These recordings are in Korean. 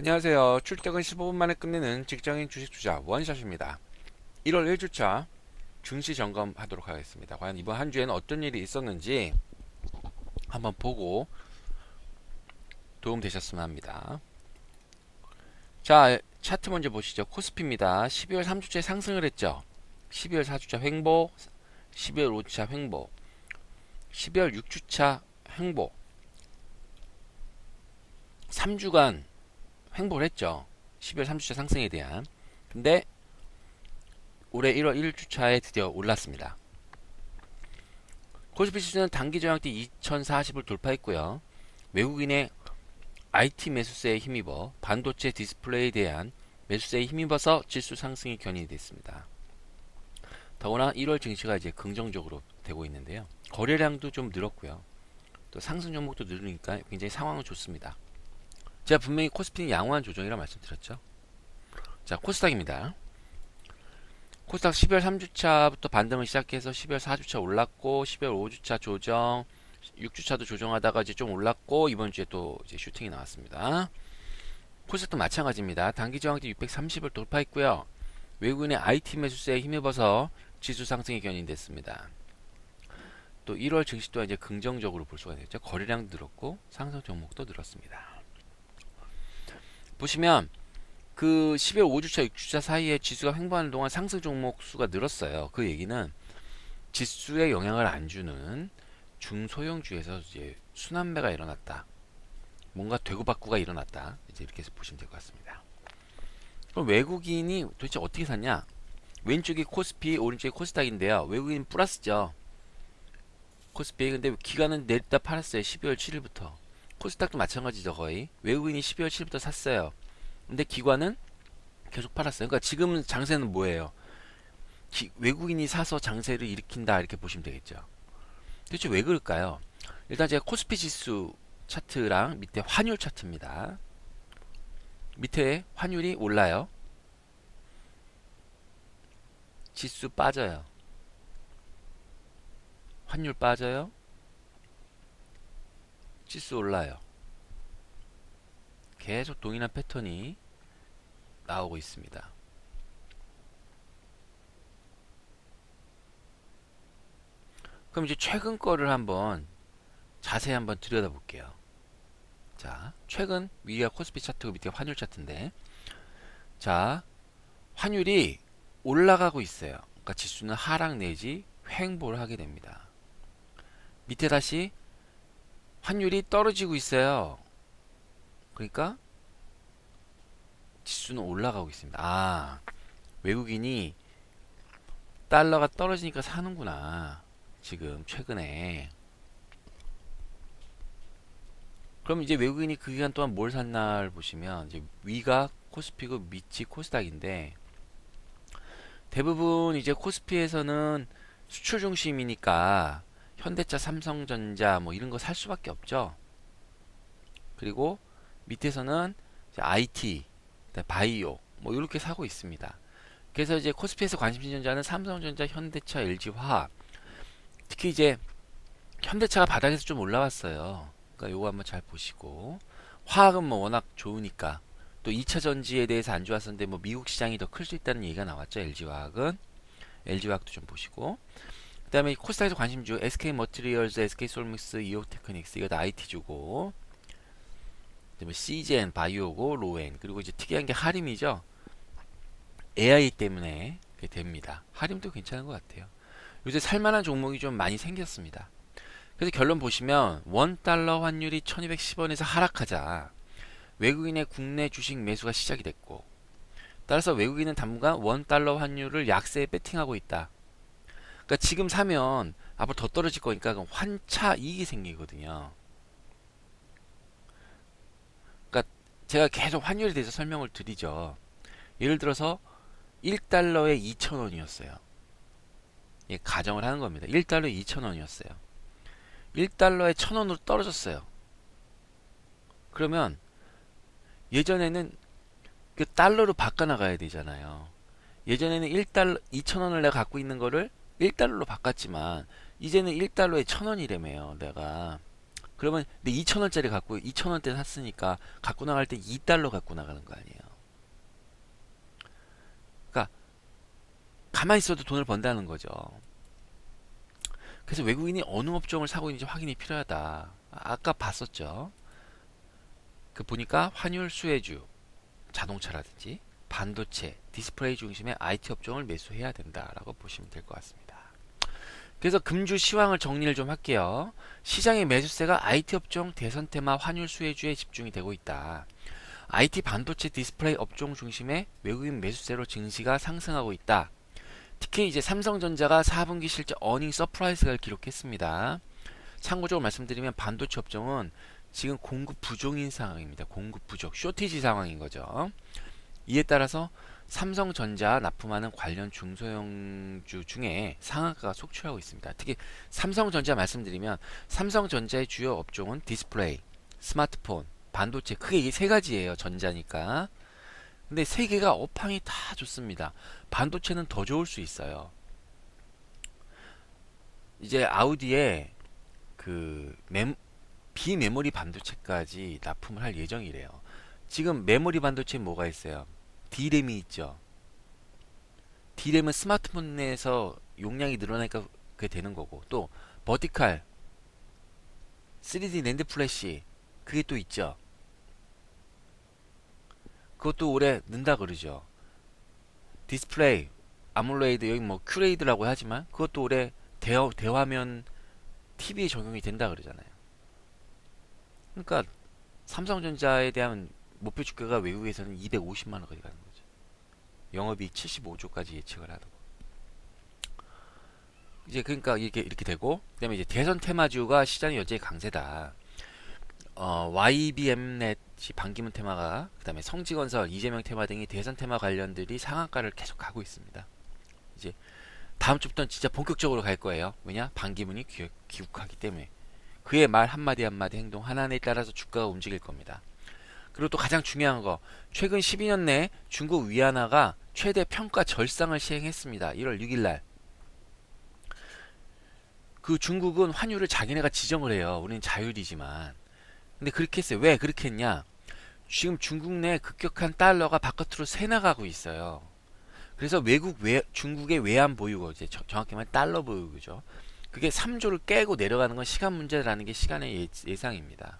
안녕하세요. 출퇴근 15분 만에 끝내는 직장인 주식 투자 원샷입니다. 1월 1주차 증시 점검하도록 하겠습니다. 과연 이번 한 주에는 어떤 일이 있었는지 한번 보고 도움 되셨으면 합니다. 자, 차트 먼저 보시죠. 코스피입니다. 12월 3주차에 상승을 했죠. 12월 4주차 횡보, 12월 5주차 횡보, 12월 6주차 횡보. 3주간 횡보를 했죠. 12월 3주차 상승에 대한. 근데 올해 1월 1주차에 드디어 올랐습니다. 코스피 지수는 단기 저항대 2040을 돌파했고요. 외국인의 IT 매수세에 힘입어 반도체 디스플레이에 대한 매수세에 힘입어서 지수 상승이 견인이 됐습니다. 더구나 1월 증시가 이제 긍정적으로 되고 있는데요. 거래량도 좀 늘었고요. 또 상승 종목도 늘으니까 굉장히 상황은 좋습니다. 제가 분명히 코스피는 양호한 조정이라 말씀드렸죠. 자, 코스닥입니다. 코스닥 12월 3주차부터 반등을 시작해서 12월 4주차 올랐고 12월 5주차 조정, 6주차도 조정하다가 이제 좀 올랐고 이번 주에 또 이제 슈팅이 나왔습니다. 코스닥도 마찬가지입니다. 단기 저항대 630을 돌파했고요. 외국인의 IT 매수세에 힘입어서 지수 상승이 견인됐습니다. 또 1월 증시 또한 이제 긍정적으로 볼 수가 있죠. 거래량도 늘었고 상승 종목도 늘었습니다. 보시면 그 12월 5주차, 6주차 사이에 지수가 횡보하는 동안 상승 종목 수가 늘었어요. 그 얘기는 지수에 영향을 안 주는 중소형주에서 이제 순환매가 일어났다. 뭔가 되고받고가 일어났다. 이제 이렇게 해서 보시면 될 것 같습니다. 그럼 외국인이 도대체 어떻게 샀냐? 왼쪽이 코스피, 오른쪽이 코스닥인데요. 외국인 플러스죠. 코스피 근데 기간은 냈다 팔았어요. 12월 7일부터. 코스닥도 마찬가지죠 거의. 외국인이 12월 7일부터 샀어요. 근데 기관은 계속 팔았어요. 그러니까 지금 장세는 뭐예요? 기, 외국인이 사서 장세를 일으킨다 이렇게 보시면 되겠죠. 도대체 왜 그럴까요? 일단 제가 코스피 지수 차트랑 밑에 환율 차트입니다. 밑에 환율이 올라요. 지수 빠져요. 환율 빠져요 지수 올라요. 계속 동일한 패턴이 나오고 있습니다. 그럼 이제 최근 거를 한번 자세히 한번 들여다볼게요. 자, 최근 위가 코스피 차트고 밑에 환율 차트인데, 자, 환율이 올라가고 있어요. 그러니까 지수는 하락 내지 횡보를 하게 됩니다. 밑에 다시 환율이 떨어지고 있어요. 그러니까 지수는 올라가고 있습니다. 아, 외국인이 달러가 떨어지니까 사는구나. 지금 최근에. 그럼 이제 외국인이 그 기간 동안 뭘 샀나를 보시면 이제 위가 코스피고 밑이 코스닥인데 대부분 이제 코스피에서는 수출 중심이니까 현대차, 삼성전자 뭐 이런 거 살 수밖에 없죠. 그리고 밑에서는 IT, 바이오 뭐 이렇게 사고 있습니다. 그래서 이제 코스피에서 관심신전자는 삼성전자, 현대차, LG화학 특히 이제 현대차가 바닥에서 좀 올라왔어요. 그러니까 요거 한번 잘 보시고 화학은 뭐 워낙 좋으니까 또 2차 전지에 대해서 안 좋았었는데 뭐 미국 시장이 더 클 수 있다는 얘기가 나왔죠. LG화학은 LG화학도 좀 보시고 그 다음에 코스닥에서 관심주 SK 머티리얼즈, SK 솔믹스, 이오 테크닉스 이거 다 IT 주고 그 다음에 CGN 바이오고 로엔 그리고 이제 특이한 게 하림이죠. AI 때문에 됩니다. 하림도 괜찮은 것 같아요. 요새 살만한 종목이 좀 많이 생겼습니다. 그래서 결론 보시면 원달러 환율이 1210원에서 하락하자 외국인의 국내 주식 매수가 시작이 됐고 따라서 외국인은 당분간 원달러 환율을 약세에 배팅하고 있다. 그러니까 지금 사면 앞으로 더 떨어질 거니까 그럼 환차 이익이 생기거든요. 그러니까 제가 계속 환율에 대해서 설명을 드리죠. 예를 들어서 1달러에 2,000원이었어요. 예, 가정을 하는 겁니다. 1달러에 2,000원이었어요. 1달러에 1,000원으로 떨어졌어요. 그러면 예전에는 그 달러로 바꿔 나가야 되잖아요. 예전에는 1달러, 2,000원을 내가 갖고 있는 거를 1달러로 바꿨지만 이제는 1달러에 1000원이래매요 내가 그러면 내 2,000원짜리 갖고 2,000원대 샀으니까 갖고 나갈 때 2달러 갖고 나가는 거 아니에요. 그러니까 가만히 있어도 돈을 번다는 거죠. 그래서 외국인이 어느 업종을 사고 있는지 확인이 필요하다. 아까 봤었죠. 그 보니까 환율 수혜주, 자동차라든지 반도체, 디스플레이 중심의 IT 업종을 매수해야 된다라고 보시면 될 것 같습니다. 그래서 금주 시황을 정리를 좀 할게요. 시장의 매수세가 IT 업종, 대선 테마, 환율 수혜주에 집중이 되고 있다. IT 반도체 디스플레이 업종 중심의 외국인 매수세로 증시가 상승하고 있다. 특히 이제 삼성전자가 4분기 실적 어닝 서프라이즈를 기록했습니다. 참고적으로 말씀드리면 반도체 업종은 지금 공급 부족인 상황입니다. 공급 부족, 쇼티지 상황인 거죠. 이에 따라서 삼성전자 납품하는 관련 중소형주 중에 상한가가 속출하고 있습니다. 특히 삼성전자 말씀드리면 삼성전자의 주요 업종은 디스플레이, 스마트폰, 반도체 크게 이 세 가지예요. 전자니까. 근데 세 개가 업황이 다 좋습니다. 반도체는 더 좋을 수 있어요. 이제 아우디에 그 멤, 비메모리 반도체까지 납품을 할 예정이래요. 지금 메모리 반도체 뭐가 있어요? D램이 있죠. D램은 스마트폰에서 용량이 늘어나니까 그게 되는 거고 또 버티칼 3D 랜드 플래시 그게 또 있죠. 그것도 올해 는다 그러죠. 디스플레이 아몰레이드 여기 뭐 큐레이드라고 하지만 그것도 올해 대, 대화면 TV에 적용이 된다 그러잖아요. 그러니까 삼성전자에 대한 목표 주가가 외국에서는 250만 원까지 가는 거죠. 영업이익 75조까지 예측을 하고. 이제 그러니까 이렇게 이렇게 되고 그다음에 이제 대선 테마주가 시장이 여전히 강세다. 어, YBM넷이 반기문 테마가 그다음에 성지건설, 이재명 테마 등이 대선 테마 관련들이 상한가를 계속 가고 있습니다. 이제 다음 주부터는 진짜 본격적으로 갈 거예요. 왜냐? 반기문이 귀, 귀국하기 때문에 그의 말 한마디 한마디 행동 하나하나에 따라서 주가가 움직일 겁니다. 그리고 또 가장 중요한 거 최근 12년 내 중국 위안화가 최대 평가 절상을 시행했습니다. 1월 6일 날. 그 중국은 환율을 자기네가 지정을 해요. 우리는 자율이지만. 근데 그렇게 했어요. 왜 그렇게 했냐? 지금 중국 내 급격한 달러가 바깥으로 새 나가고 있어요. 그래서 외국 외 중국의 외환 보유고 이제 저- 정확히 말하면 달러 보유고죠. 그게 3조를 깨고 내려가는 건 시간 문제라는 게 시간의 예, 예상입니다.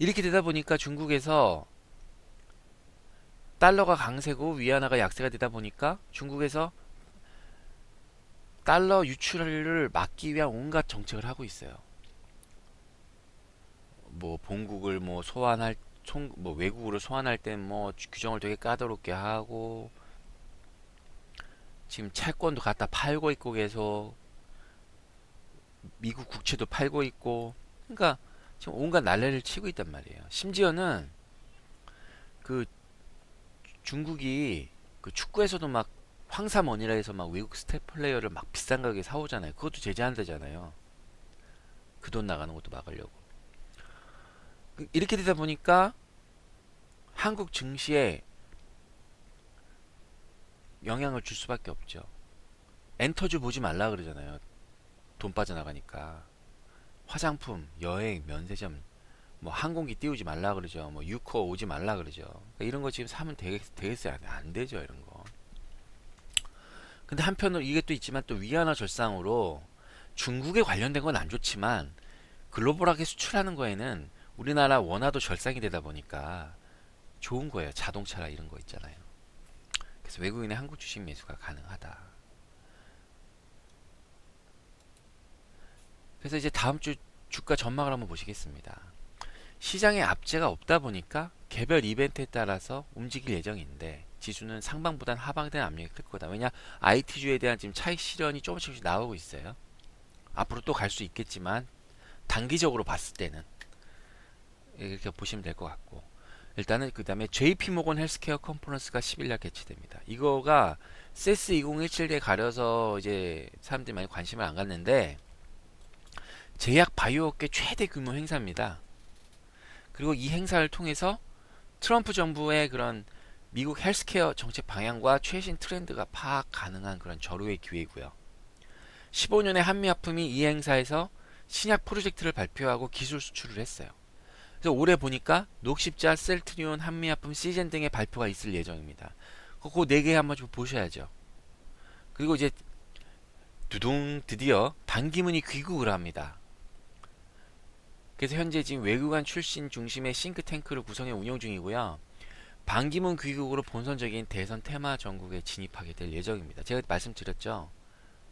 이렇게 되다 보니까 중국에서 달러가 강세고 위안화가 약세가 되다 보니까 중국에서 달러 유출을 막기 위한 온갖 정책을 하고 있어요. 뭐 본국을 뭐 소환할 총 뭐 외국으로 소환할 땐 뭐 규정을 되게 까다롭게 하고 지금 채권도 갖다 팔고 있고 계속 미국 국채도 팔고 있고 그러니까 지금 온갖 난리를 치고 있단 말이에요. 심지어는 그 중국이 그 축구에서도 막 황사머니라 해서 막 외국 스타 플레이어를 막 비싼 가격에 사오잖아요. 그것도 제재한다잖아요. 그 돈 나가는 것도 막으려고. 그- 이렇게 되다 보니까 한국 증시에 영향을 줄 수밖에 없죠. 엔터주 보지 말라 그러잖아요. 돈 빠져나가니까. 화장품, 여행, 면세점, 뭐 항공기 띄우지 말라 그러죠. 뭐 유코 오지 말라 그러죠. 그러니까 이런 거 지금 사면 되겠, 되겠어요? 안, 안 되죠, 이런 거. 근데 한편으로 이게 또 있지만 또 위안화 절상으로 중국에 관련된 건 안 좋지만 글로벌하게 수출하는 거에는 우리나라 원화도 절상이 되다 보니까 좋은 거예요. 자동차나 이런 거 있잖아요. 그래서 외국인의 한국 주식 매수가 가능하다. 그래서 이제 다음 주 주가 전망을 한번 보시겠습니다. 시장에 압제가 없다 보니까 개별 이벤트에 따라서 움직일 예정인데 지수는 상방보단 대한 압력이 클 거다. 왜냐 IT주에 대한 지금 차익 실현이 조금씩 나오고 있어요. 앞으로 또 갈 수 있겠지만 단기적으로 봤을 때는 이렇게 보시면 될 것 같고 일단은 그 다음에 JP모건 헬스케어 컨퍼런스가 10일날 개최됩니다. 이거가 CES 2017에 가려서 이제 사람들이 많이 관심을 안 갖는데 제약 바이오업계 최대 규모 행사입니다. 그리고 이 행사를 통해서 트럼프 정부의 그런 미국 헬스케어 정책 방향과 최신 트렌드가 파악 가능한 그런 절호의 기회이고요. 15년의 한미아품이 이 행사에서 신약 프로젝트를 발표하고 기술 수출을 했어요. 그래서 올해 보니까 녹십자, 셀트리온, 한미약품, 시젠 등의 발표가 있을 예정입니다. 그거 네 개 한번 좀 보셔야죠. 그리고 이제 두둥 드디어 반기문이 귀국을 합니다. 그래서 현재 지금 외교관 출신 중심의 싱크탱크를 구성해 운영 중이고요. 반기문 귀국으로 본선적인 대선 테마 전국에 진입하게 될 예정입니다. 제가 말씀드렸죠.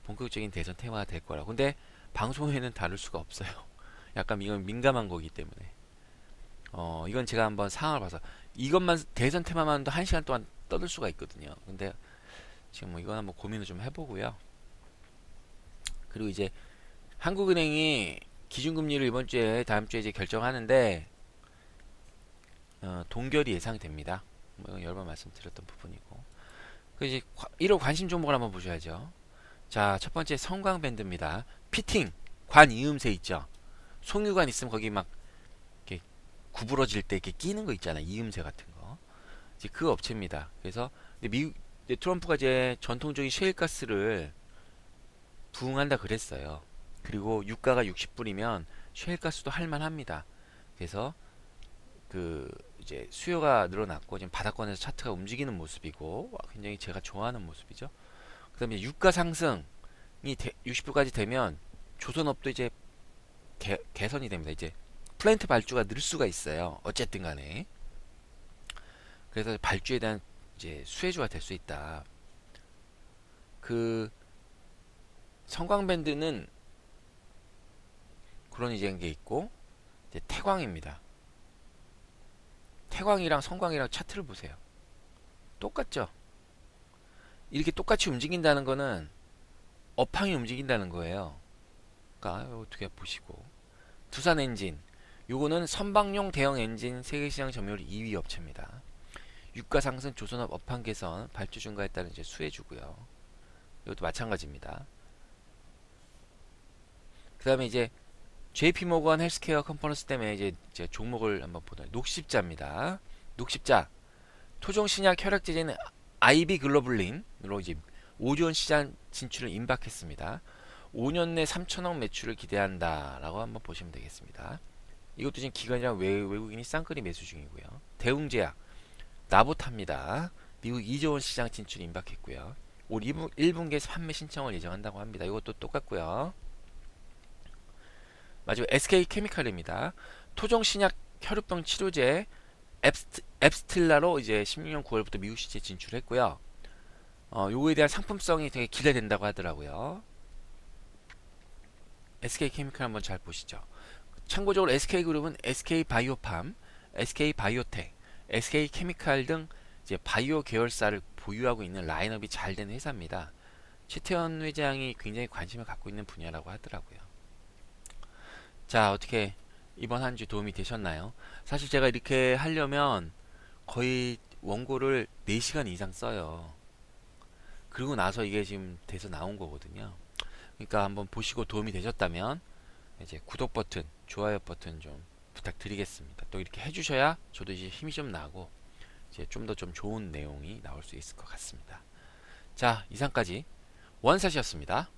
본격적인 대선 테마가 될 거라고. 근데 방송에는 다룰 수가 없어요. 약간 이건 민감한 거기 때문에. 어, 이건 제가 한번 상황을 봐서 이것만 대선 테마만도 한 시간 동안 떠들 수가 있거든요. 근데 지금 뭐 이건 한번 고민을 좀 해보고요. 그리고 이제 한국은행이 기준금리를 이번 주에 다음 주에 이제 결정하는데 어, 동결이 예상됩니다. 뭐 여러 번 말씀드렸던 부분이고. 그 이제 1호 관심 종목을 한번 보셔야죠. 자, 첫 번째 성광밴드입니다. 피팅 관 이음새 있죠. 송유관 있으면 거기 막 이렇게 구부러질 때 이렇게 끼는 거 있잖아요. 이음새 같은 거. 이제 그 업체입니다. 그래서 미국 트럼프가 이제 전통적인 셰일가스를 부응한다 그랬어요. 그리고 유가가 60불이면 셰일가스도 할만합니다. 그래서 그 이제 수요가 늘어났고 지금 바닥권에서 차트가 움직이는 모습이고 와, 굉장히 제가 좋아하는 모습이죠. 그다음에 유가 상승이 60불까지 되면 조선업도 이제 개, 개선이 됩니다. 이제 플랜트 발주가 늘 수가 있어요. 어쨌든 간에 그래서 발주에 대한 이제 수혜주가 될 수 있다. 그 성광밴드는 그런 이제 게 있고 이제 태광입니다. 태광이랑 성광이랑 차트를 보세요. 똑같죠? 이렇게 똑같이 움직인다는 거는 업황이 움직인다는 거예요. 그러니까 어떻게 보시고 두산 엔진 요거는 선박용 대형 엔진 세계시장 점유율 2위 업체입니다. 유가 상승, 조선업 업황 개선, 발주 증가에 따른 이제 수혜주고요. 이것도 마찬가지입니다. 그 다음에 이제 JP 모건 헬스케어 컨퍼런스 때문에 이제, 이제 종목을 한번 보다 녹십자입니다. 녹십자 토종 신약 혈액 제제는 아이비 글로블린으로 이제 5조 시장 진출을 임박했습니다. 5년 내 3천억 매출을 기대한다라고 한번 보시면 되겠습니다. 이것도 지금 기관이랑 외, 외국인이 쌍끌이 매수 중이고요. 대웅제약 나보탑니다. 미국 2조 원 시장 진출 임박했고요. 올 2분, 1분기에서 판매 신청을 예정한다고 합니다. 이것도 똑같고요. 마지막 SK 케미칼입니다. 토종 신약 혈우병 치료제 앱스트, 앱스틸라로 이제 16년 9월부터 미국 시장에 진출했고요. 어, 요거에 대한 상품성이 되게 기대된다고 하더라고요. SK 케미칼 한번 잘 보시죠. 참고적으로 SK 그룹은 SK 바이오팜, SK 바이오텍, SK 케미칼 등 이제 바이오 계열사를 보유하고 있는 라인업이 잘 된 회사입니다. 최태원 회장이 굉장히 관심을 갖고 있는 분야라고 하더라고요. 자, 어떻게 이번 한 주 도움이 되셨나요? 사실 제가 이렇게 하려면 거의 원고를 4시간 이상 써요. 그리고 나서 이게 지금 돼서 나온 거거든요. 그러니까 한번 보시고 도움이 되셨다면 이제 구독 버튼, 좋아요 버튼 좀 부탁드리겠습니다. 또 이렇게 해주셔야 저도 이제 힘이 좀 나고 이제 좀 더좀 좋은 내용이 나올 수 있을 것 같습니다. 자, 이상까지 원샷이었습니다.